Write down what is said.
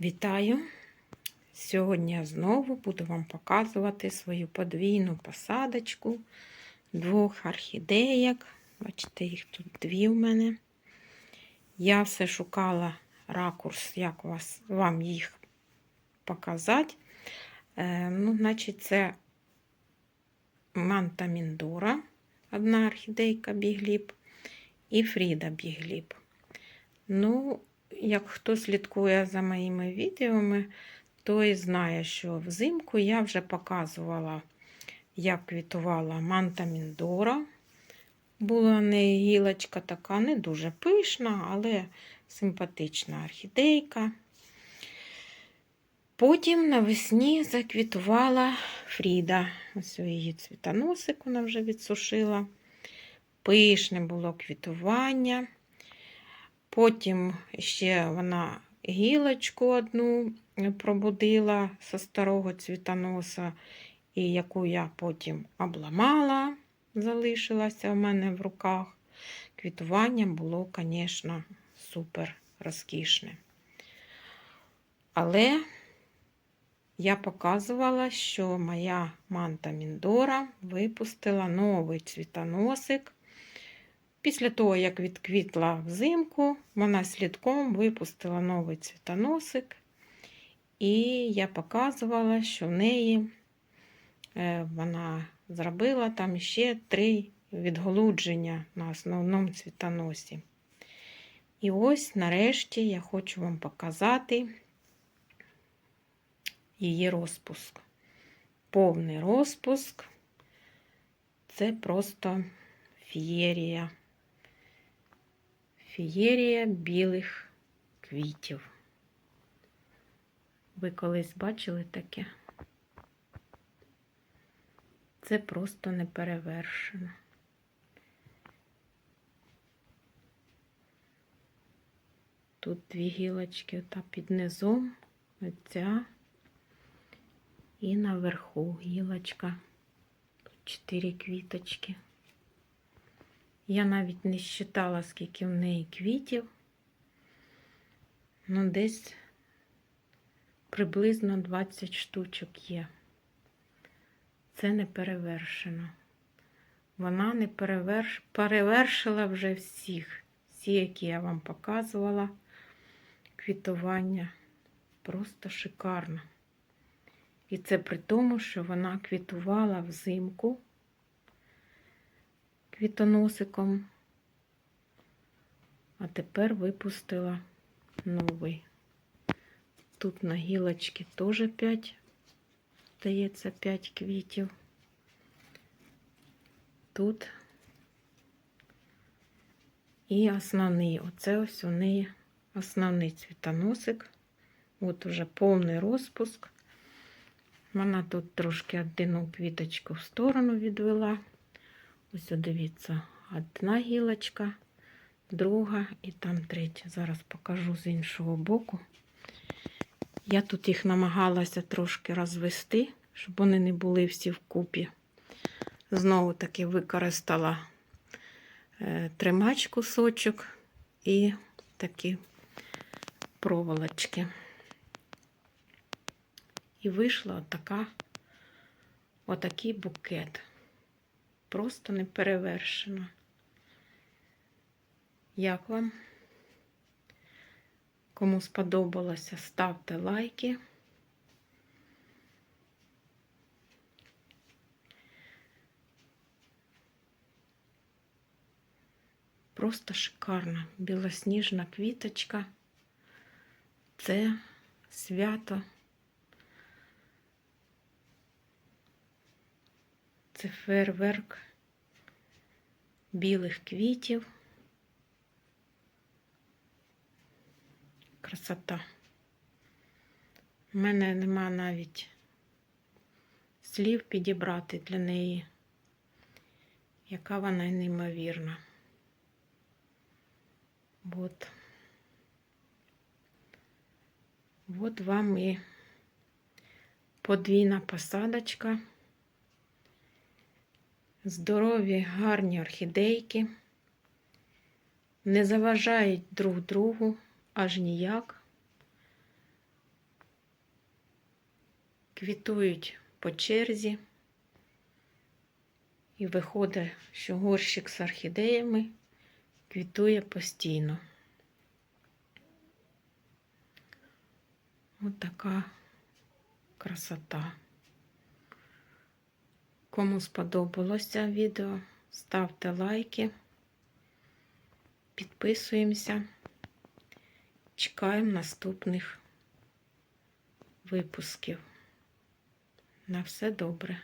Вітаю! Сьогодні я знову буду вам показувати свою подвійну посадочку двох орхідеєк. Бачите, їх тут дві в мене. Я все шукала ракурс, як вас, вам їх показати. Е, ну, значить, це Манта Міндора, одна орхідейка бігліб, і Фріда бігліб. Ну, як хто слідкує за моїми відеоми, той знає, що взимку я вже показувала, як квітувала манта Міндора. Була в неї гілочка така, не дуже пишна, але симпатична орхідейка. Потім навесні заквітувала Фріда. Ось її цвітоносик вона вже відсушила. Пишне було квітування. Потім ще вона гілочку одну пробудила зі старого цвітоноса, і яку я потім обламала, залишилася в мене в руках. Квітування було, звісно, супер розкішне. Але я показувала, що моя манта Міндора випустила новий цвітоносик. Після того, як відквітла взимку, вона слідком випустила новий цвітоносик, і я показувала, що в неї е, вона зробила там ще три відголудження на основному цвітоносі. І ось нарешті я хочу вам показати її розпуск. Повний розпуск це просто фієрія фієрія білих квітів. Ви колись бачили таке? Це просто неперевершено. Тут дві гілочки та під низом, оця і наверху гілочка. Тут чотири квіточки. Я навіть не считала, скільки в неї квітів. Ну, десь приблизно 20 штучок є. Це не перевершено. Вона не переверш... перевершила вже всіх. Всі, які я вам показувала, квітування. Просто шикарно. І це при тому, що вона квітувала взимку квітоносиком, а тепер випустила новий. Тут на гілочці теж 5, здається, 5 квітів. Тут і основний, оце ось у неї основний цвітоносик. От уже повний розпуск. Вона тут трошки одну квіточку в сторону відвела. Ось дивіться, одна гілочка, друга і там третя. Зараз покажу з іншого боку. Я тут їх намагалася трошки розвести, щоб вони не були всі вкупі. Знову таки використала е, тримач кусочок і такі проволочки. І вийшла отака, отакий букет просто не перевершено. Як вам? Кому сподобалося, ставте лайки. Просто шикарна білосніжна квіточка. Це свято. Це фейерверк білих квітів. Красота. У мене нема навіть слів підібрати для неї, яка вона неймовірна. От. От вам і подвійна посадочка здорові, гарні орхідейки, не заважають друг другу аж ніяк. квітують по черзі. І виходить, що горщик з орхідеями квітує постійно. Ось така красота. Кому сподобалося відео, ставте лайки, підписуємося, чекаємо наступних випусків. На все добре.